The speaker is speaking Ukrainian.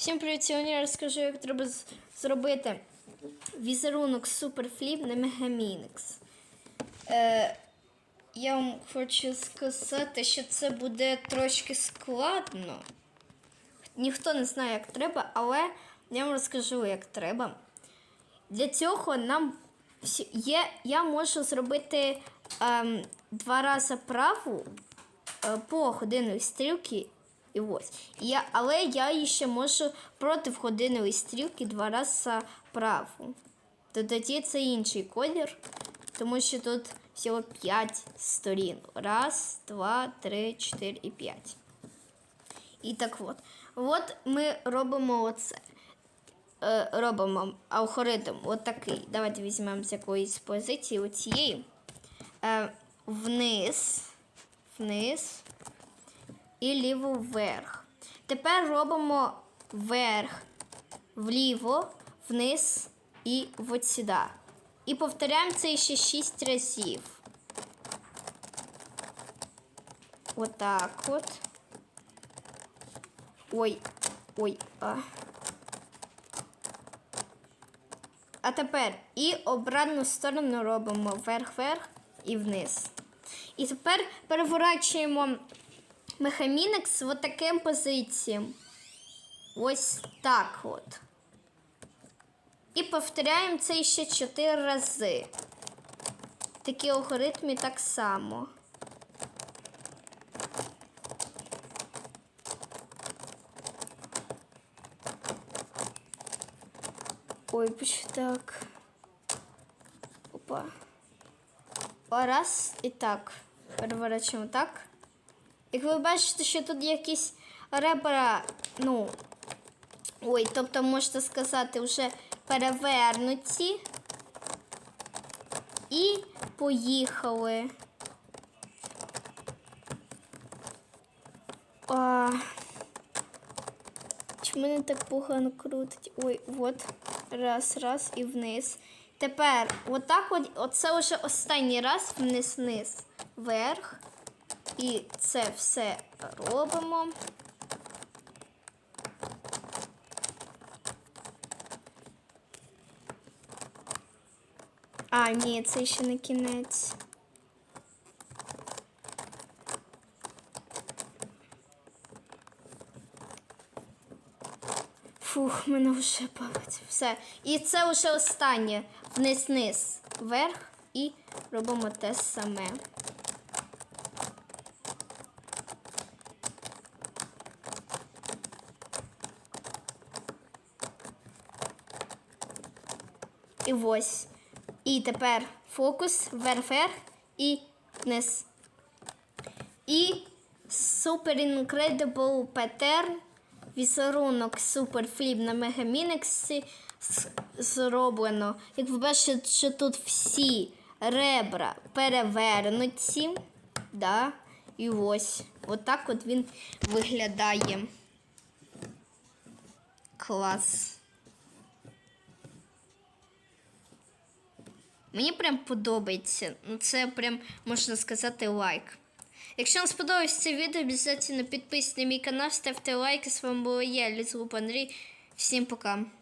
Всім привіт! Сьогодні я розкажу, як треба зробити візерунок суперфліп на Мегамінекс. Е, я вам хочу сказати, що це буде трошки складно. Ніхто не знає, як треба, але я вам розкажу, як треба. Для цього нам є, я можу зробити ем, два рази праву е, по годинної стрілки. І ось. Я, але я ще можу проти годинної стрілки два рази праву. То тоді це інший колір, тому що тут всього 5 сторін. Раз, два, три, чотири і п'ять. І так от. От ми робимо оце. Е, робимо алгоритм отакий. Давайте візьмемо з якоїсь позиції оцієї. Е, вниз, вниз і ліво вверх. Тепер робимо вверх, вліво, вниз і от сюди. І повторяємо це ще 6 разів. Отак от. Ой, ой. А. А тепер і обратну сторону робимо вверх-вверх і вниз. І тепер переворачуємо мехамінекс в таким позиціям. Ось так от. І повторяємо це ще 4 рази. Такі алгоритми так само. Ой, так? Опа. Раз і так. Переворачуємо так. Як ви бачите, що тут якісь ребра, ну. Ой, тобто можете сказати, вже перевернуті. І поїхали. А... Чому мене так погано крутить? Ой, от. Раз, раз і вниз. Тепер, отак от, оце вже останній раз вниз, вниз, вверх. І це все робимо. А, ні, це ще не кінець. Фух, мене вже палить. Все. І це вже останнє. Вниз-вниз, вверх і робимо те саме. І ось. І тепер фокус вверх-вверх і вниз. І Super Incredible Pattern візерунок Super Flip на Мегамінексі зроблено. Як ви бачите, що тут всі ребра перевернуті. Да? І ось. Отак от він виглядає. Клас. Мені прям подобається. Ну, це прям можна сказати лайк. Якщо вам сподобалось це відео, обов'язково підписуйтесь на мій канал, ставте лайки. З вами була я, Лізлуп Андрій. Всім пока.